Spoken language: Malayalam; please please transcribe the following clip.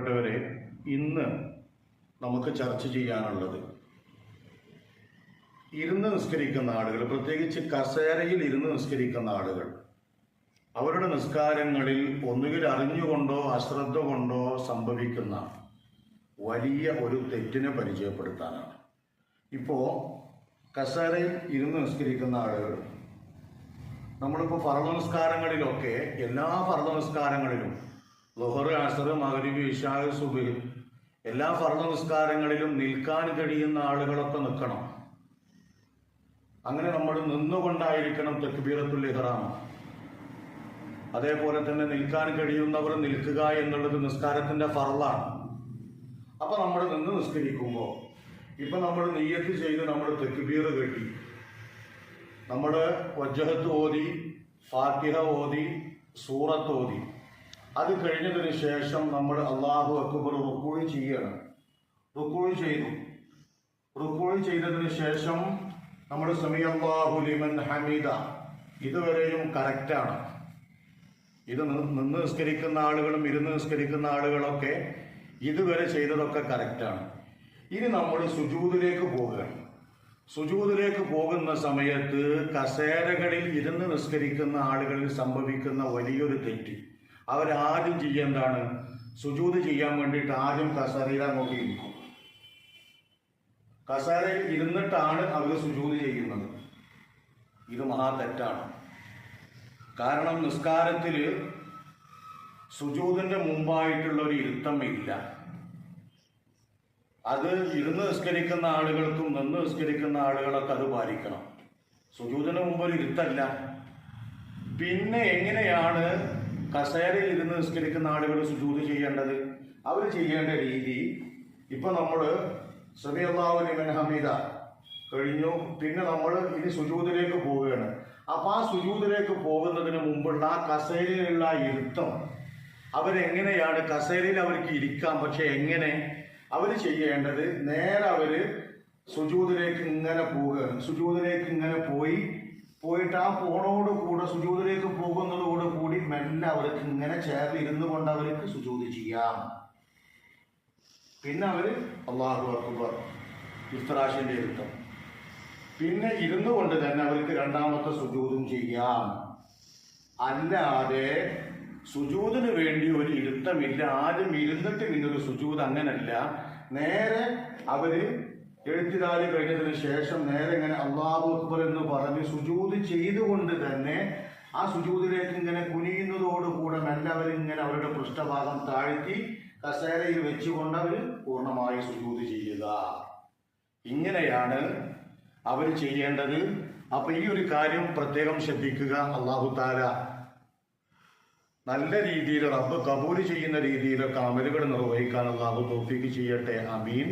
പ്രിയപ്പെട്ടവരെ ഇന്ന് നമുക്ക് ചർച്ച ചെയ്യാനുള്ളത് ഇരുന്ന് നിസ്കരിക്കുന്ന ആളുകൾ പ്രത്യേകിച്ച് കസേരയിൽ ഇരുന്ന് നിസ്കരിക്കുന്ന ആളുകൾ അവരുടെ നിസ്കാരങ്ങളിൽ ഒന്നുകിൽ അറിഞ്ഞുകൊണ്ടോ അശ്രദ്ധ കൊണ്ടോ സംഭവിക്കുന്ന വലിയ ഒരു തെറ്റിനെ പരിചയപ്പെടുത്താനാണ്. ഇപ്പോൾ കസേരയിൽ ഇരുന്ന് നിസ്കരിക്കുന്ന ആളുകൾ നമ്മളിപ്പോൾ ഭരണ നിസ്കാരങ്ങളിലൊക്കെ എല്ലാ ഭരണ നിസ്കാരങ്ങളിലും ലുഹർ അസർ മകരിബ് ഇഷാഹ് സുബിൽ എല്ലാ ഫർദ നിസ്കാരങ്ങളിലും നിൽക്കാൻ കഴിയുന്ന ആളുകളൊക്കെ നിൽക്കണം. അങ്ങനെ നമ്മൾ നിന്നുകൊണ്ടായിരിക്കണം തെക്കുബീറത്തുൽ ഇഹ്റാം. അതേപോലെ തന്നെ നിൽക്കാൻ കഴിയുന്നവർ നിൽക്കുക എന്നുള്ളത് നിസ്കാരത്തിന്റെ ഫറലാണ് അപ്പൊ നമ്മൾ നിന്ന് നിസ്കരിക്കുമ്പോൾ ഇപ്പൊ നമ്മൾ നെയ്യത്ത് ചെയ്ത് നമ്മൾ തെക്കുബീർ കെട്ടി. നമ്മൾ വജ്ജഹത്ത് ഓതി ഫാത്തിഹ ഓതി സൂറത്ത് ഓതി. അത് കഴിഞ്ഞതിന് ശേഷം നമ്മൾ അള്ളാഹു അക്ബർ റുക്കോഴി ചെയ്യുകയാണ്. റുക്കോഴി ചെയ്തു. റുക്കോഴി ചെയ്തതിന് ശേഷം നമ്മൾ സമീഅല്ലാഹു ലിമൻ ഹമീദ ഇതുവരെയും കറക്റ്റാണ് ഇത് നിന്ന് നിസ്കരിക്കുന്ന ആളുകളും ഇരുന്ന് നിസ്കരിക്കുന്ന ആളുകളൊക്കെ ഇതുവരെ ചെയ്തതൊക്കെ കറക്റ്റാണ് ഇനി നമ്മൾ സുജൂതിലേക്ക് പോകുകയാണ് സുജൂതിലേക്ക് പോകുന്ന സമയത്ത് കസേരകളിൽ ഇരുന്ന് നിസ്കരിക്കുന്ന ആളുകളിൽ സംഭവിക്കുന്ന വലിയൊരു തെറ്റ്. അവരാദ്യം ചെയ്യേണ്ടതാണ് സുജൂത് ചെയ്യാൻ വേണ്ടിയിട്ട് ആദ്യം കസേരയിൽ അങ്ങോട്ട് ഇരിക്കും. കസേരയിൽ ഇരുന്നിട്ടാണ് അവർ സുജൂത് ചെയ്യുന്നത്. ഇത് മഹാ തെറ്റാണ്. കാരണം നിസ്കാരത്തിൽ സുജൂതിന്റെ മുമ്പായിട്ടുള്ള ഒരു ഇരുത്തം ഇല്ല. അത് ഇരുന്ന് നിസ്കരിക്കുന്ന ആളുകൾക്കും നിന്ന് നിസ്കരിക്കുന്ന ആളുകളൊക്കെ അത് പാലിക്കണം. സുജൂതിന് മുമ്പ് ഒരു ഇരുത്തല്ല. പിന്നെ എങ്ങനെയാണ് കസേരയിൽ ഇരുന്ന് നിസ്കരിക്കുന്ന ആളുകൾ സുജൂത് ചെയ്യേണ്ടത് അവർ ചെയ്യേണ്ട രീതി. ഇപ്പൊ നമ്മൾ സബിഅള്ളാഹുലിമൻ ഹമീദ കഴിഞ്ഞു. പിന്നെ നമ്മൾ ഇനി സുജൂതിലേക്ക് പോവുകയാണ്. അപ്പൊ ആ സുജൂതിലേക്ക് പോകുന്നതിന് മുമ്പുള്ള ആ കസേരയിലുള്ള ഇരുത്തം അവരെങ്ങനെയാണ് കസേരയിൽ അവർക്ക് ഇരിക്കാം? പക്ഷെ എങ്ങനെ അവർ ചെയ്യേണ്ടത്? നേരെ അവർ സുജൂതിലേക്ക് ഇങ്ങനെ പോവുകയാണ്. സുജൂതിലേക്ക് ഇങ്ങനെ പോയി പോയിട്ട് ആ ഫോണോട് കൂടെ സുജൂതിലേക്ക് പോകുന്നതോട് കൂടി മെല്ലെ അവർക്ക് ഇങ്ങനെ ചേർന്ന് ഇരുന്നു കൊണ്ട് അവർക്ക് സുജൂത് ചെയ്യാം. പിന്നെ അവർ അള്ളാഹു അക്ബർ ഇഫ്രാഷിന്റെ ഇരുത്തം പിന്നെ ഇരുന്നു കൊണ്ട് തന്നെ അവർക്ക് രണ്ടാമത്തെ സുജൂതും ചെയ്യാം. അല്ലാതെ സുജൂതിന് വേണ്ടി ഒരു ഇരുത്തമില്ല. ആരും ഇരുന്നിട്ട് പിന്നെ ഒരു സുജൂത് അങ്ങനല്ല. നേരെ അവർ എഴുത്തിരാലി കഴിഞ്ഞതിന് ശേഷം നേരെ ഇങ്ങനെ അള്ളാഹു അക്ബർ എന്ന് പറഞ്ഞ് സുജൂത് ചെയ്തുകൊണ്ട് തന്നെ ആ സുജൂതിലേക്ക് ഇങ്ങനെ കുനിയുന്നതോടുകൂടെ മെല്ലവരിങ്ങനെ അവരുടെ പൃഷ്ഠഭാഗം താഴ്ത്തി കസേരയിൽ വെച്ചുകൊണ്ട് അവർ പൂർണമായി സുജൂത് ചെയ്യുക. ഇങ്ങനെയാണ് അവർ ചെയ്യേണ്ടത്. അപ്പൊ ഈ ഒരു കാര്യം പ്രത്യേകം ശ്രദ്ധിക്കുക അള്ളാഹു താല നല്ല രീതിയിൽ റബ്ബ് കബൂൽ ചെയ്യുന്ന രീതിയിലൊക്കെ അമലുകൾ നിർവഹിക്കാൻ അള്ളാഹു തോഫിക്ക് ചെയ്യട്ടെ. അമീൻ